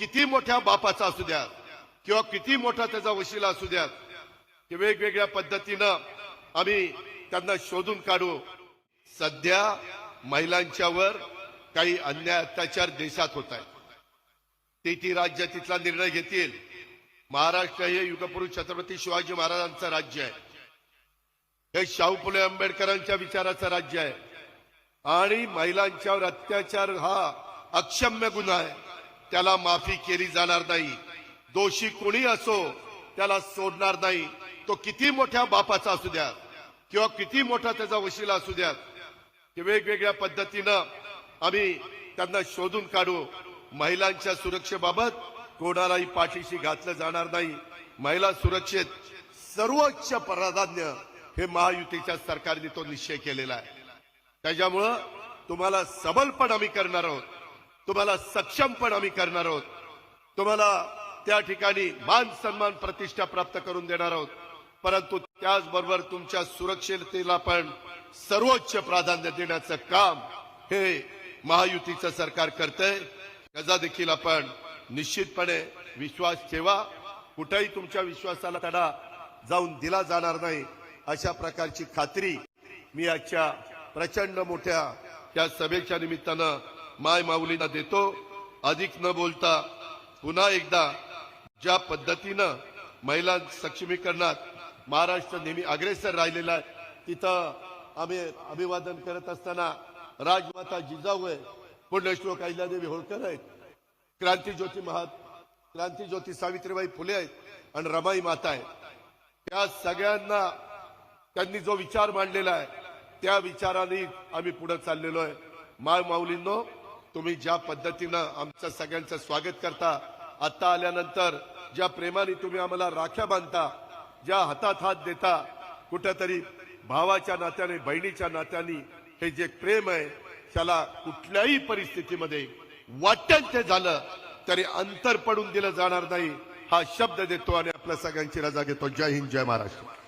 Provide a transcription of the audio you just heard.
किती मोठ्या बापाचा असू द्या किंवा किती मोठा त्याचा वशिला असू द्या की वेगवेगळ्या पद्धतीनं आम्ही त्यांना शोधून काढू. सध्या महिलांच्यावर काही अन्याय अत्याचार देशात होत आहे ते ती राज्य तिथला निर्णय घेतील. महाराष्ट्र हे युगपुरुष छत्रपती शिवाजी महाराजांचं राज्य आहे. हे शाहू फुले आंबेडकरांच्या विचाराचं राज्य आहे. आणि महिलांच्यावर अत्याचार हा अक्षम्य गुन्हा आहे. त्याला माफी केली जाणार नाही. दोषी कोणी असो त्याला सोडणार नाही. तो किती मोठ्या बापाचा असू द्या किंवा किती मोठा त्याचा वशिला असू द्या. की वेगवेगळ्या पद्धतीनं आम्ही त्यांना शोधून काढू. महिलांच्या सुरक्षेबाबत कोणालाही पाठीशी घातलं जाणार नाही. महिला सुरक्षेत सर्वोच्च प्राधान्य हे महायुतीच्या सरकारने तो निश्चय केलेला आहे. त्याच्यामुळं तुम्हाला सबलपण आम्ही करणार आहोत. तुम्हाला सक्षम पण आम्ही करणार आहोत. तुम्हाला त्या ठिकाणी मान सन्मान प्रतिष्ठा प्राप्त करून देणार आहोत. परंतु त्याचबरोबर तुमच्या सुरक्षिततेला पण सर्वोच्च प्राधान्य देण्याचं काम हे महायुतीचं सरकार करतंय. त्याचा देखील आपण निश्चितपणे विश्वास ठेवा. कुठेही तुमच्या विश्वासाला तडा जाऊन दिला जाणार नाही अशा प्रकारची खात्री मी आजच्या प्रचंड मोठ्या त्या सभेच्या निमित्तानं माय माऊलींना देतो. अधिक न बोलता पुन्हा एकदा ज्या पद्धतीनं महिला सक्षमीकरणात महाराष्ट्र नेहमी अग्रेसर राहिलेला आहे तिथं आम्ही अभिवादन करत असताना राजमाता जिजाऊ आहे पुण्यश्लोक अहिल्यादेवी होळकर आहेत क्रांती ज्योती क्रांतीज्योती क्रांती ज्योती सावित्रीबाई फुले आहेत आणि रमाई माता आहे त्या सगळ्यांना त्यांनी जो विचार मांडलेला आहे त्या विचाराने आम्ही पुढे चाललेलो आहे. माय माऊलींनो तुम्ही ज्या पद्धतीनं आमचं सगळ्यांचं स्वागत करता आता आल्यानंतर ज्या प्रेमाने तुम्ही आम्हाला राख्या बांधता ज्या हातात हात देता कुठंतरी भावाच्या नात्याने बहिणीच्या नात्याने हे जे प्रेम आहे त्याला कुठल्याही परिस्थितीमध्ये वाट्यांचे ते झालं तरी अंतर पडून दिलं जाणार नाही हा शब्द देतो आणि आपल्या सगळ्यांची रजा घेतो. जय हिंद जय महाराष्ट्र.